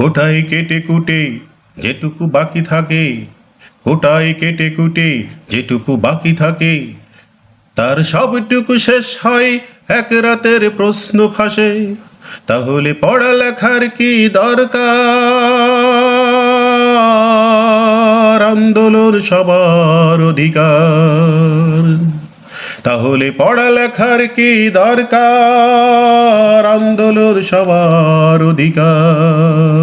কোটায় কেটে কুটে যেটুকু বাকি থাকে, কোটায় কেটে কুটে যেটুকু বাকি থাকে, তার সবটুকু শেষ হয় এক রাতের প্রশ্ন ফাঁসে। তাহলে পড়ালেখার কি দরকার? আন্দোলন সবার অধিকার। তাহলে পড়ালেখার কি দরকার? আন্দোলন সবার অধিকার।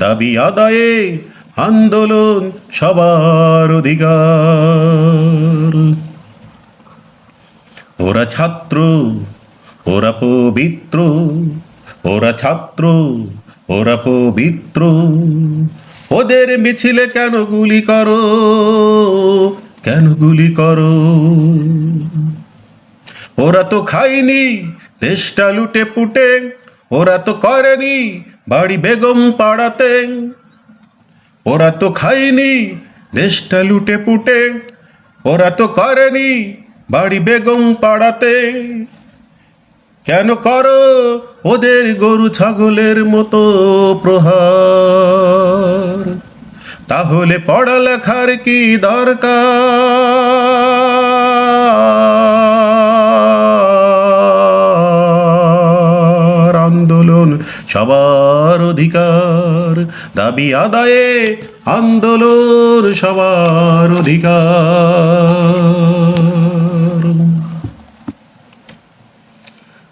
দাবি আদায়ে আন্দোলন সবার অধিকার। ওরা ছাত্র, ওরা পবিত্র, ওরা ছাত্র, ওরা পবিত্র। ওদের মিছিলে কেন গুলি করো? কেন গুলি করো? ওরা তো খায়নি, দেশটা লুটে পুটে ওরা তো করেনি বাড়ি বেগম পাড়াতে। ওরা তো খায়নি, দেশটা লুটে পুটে। ওরা তো করেনি বাড়ি বেগম পাড়াতে। কেন করো ওদের গরু ছাগলের মতো প্রহার? তাহলে পড়ালেখার কি দরকার? সবার অধিকার, দাবি আদায়ে আন্দোলন সবার অধিকার।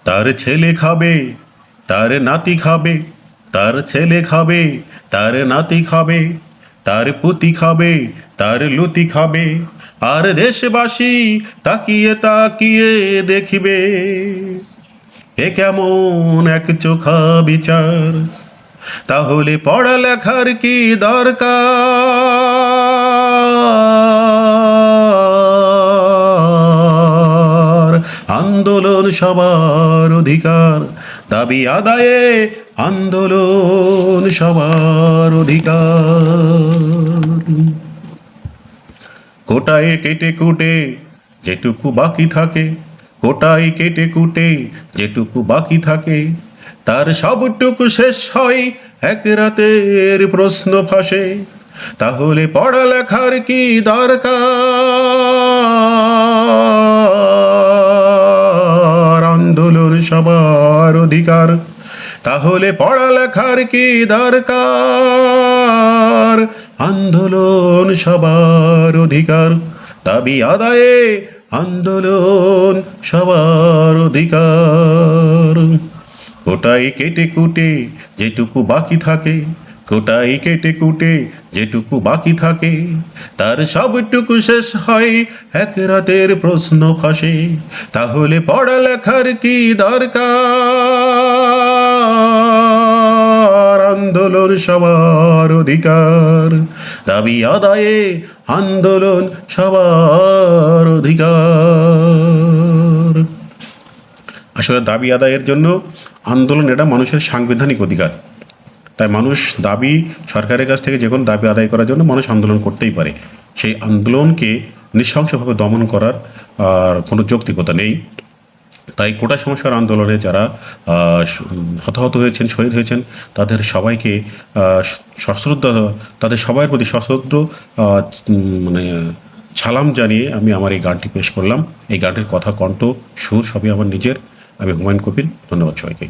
তার ছেলে খাবে, তার নাতি খাবে, তার ছেলে খাবে, তার নাতি খাবে, তার পুতি খাবে, তার লুতি খাবে, আর দেশবাসী তাকিয়ে তাকিয়ে দেখবে। এ কেমন এক চোখা বিচার? তাহলে পড়ালেখার কি দরকার? আন্দোলন সবার অধিকার, দাবি আদায়ে আন্দোলন সবার অধিকার। কোটায় কেটে কুটে যেটুকু বাকি থাকে কোটায় কেটে কুটে যেটুকু বাকি থাকে, তার সবটুকু শেষ হয় এক রাতের প্রশ্ন ফাঁসে। তাহলে পড়ালেখার কি দরকার? আন্দোলন সবার অধিকার। তাহলে পড়ালেখার কি দরকার? আন্দোলন সবার অধিকার। দাবি আদায়ে আন্দোলন সবার অধিকার। কোটাই কেটে কুটে যেটুকু বাকি থাকে কোটাই কেটে কুটে যেটুকু বাকি থাকে, তার সবটুকু শেষ হয় এক রাতের প্রশ্ন ফাঁসে। তাহলে পড়ালেখার কি দরকার? আন্দোলন সবার অধিকার। দাবি আদায়ে আন্দোলন সবার অধিকার। আসলে দাবি আদায়ের জন্য আন্দোলন এটা মানুষের সাংবিধানিক অধিকার। তাই মানুষ দাবি সরকারের কাছ থেকে যে কোনো দাবি আদায় করার জন্য মানুষ আন্দোলন করতেই পারে। সেই আন্দোলনকে নৃশংসভাবে দমন করার আর কোনো যৌক্তিকতা নেই। তাই কোটা সংস্কার আন্দোলনে যারা হতাহত হয়েছেন, শহীদ হয়েছেন, তাদের সবাইকে সশ্রদ্ধ, তাদের সবার প্রতি সশ্রদ্ধ মানে ছালাম জানিয়ে আমি আমার এই গানটি পেশ করলাম। এই গানটির কথা, কণ্ঠ, সুর সবই আমার নিজের। আমি হুমায়ুন কবির। ধন্যবাদ সবাইকে।